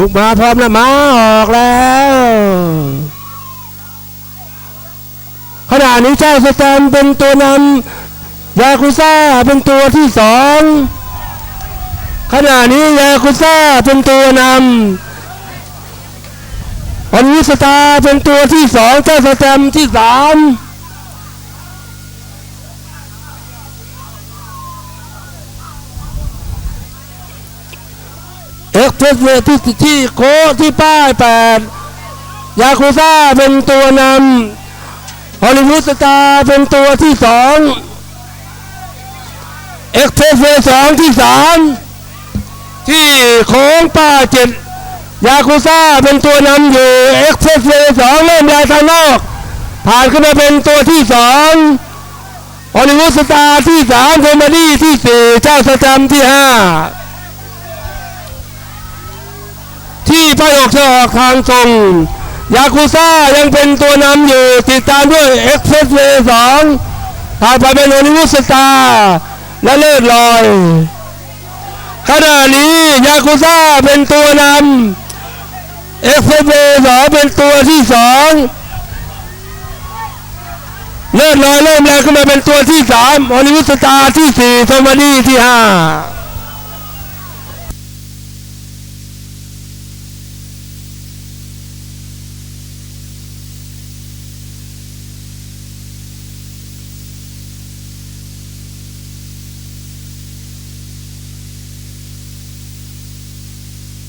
ถูกมาพร้อมแล้วมาออกแล้วขณะนี้เจ้าสแตมเป็นตัวนำยาคุซ่าเป็นตัวที่สองขณะนี้ยาคุซ่าเป็นตัวนำอันิสตาเป็นตัวที่สองเจ้าสแตมที่สาม กเพรสเวที่ที่โคที่ป้ายแปดยาคูซ่าเป็นตัวนำฮอลลีวูดสตาร์เป็นตัวที่สองเอ็กเพรสเวสองที่สามที่โค้งป้ายเจ็ดยาคูซ่าเป็นตัวนำอยู่เอ็กเพรสเวสองเริ่มยายทางนอกผ่านขึ้นมาเป็นตัวที่สองฮอลลีวูดสตาร์ที่สามเฟมาดี้ที่สี่เจ้าสแตมที่ห้า ที่พระอกจะออกทางตรงยาคูซ่ายังเป็นตัวนำอยู่ ติดตามด้วยเอ็กเพรสเวย์สองผ่านไปเป็นฮอลลีวูดสตาและเลิศลอยขณะนี้ยากุซ่าเป็นตัวนำเอ็กซ์เสองเป็นตัวที่สองเลื่อนลอยเริ่มแรงขึ้นมาเป็นตัวที่สามออลิวสตาที่สี่โทมานีที่ห้า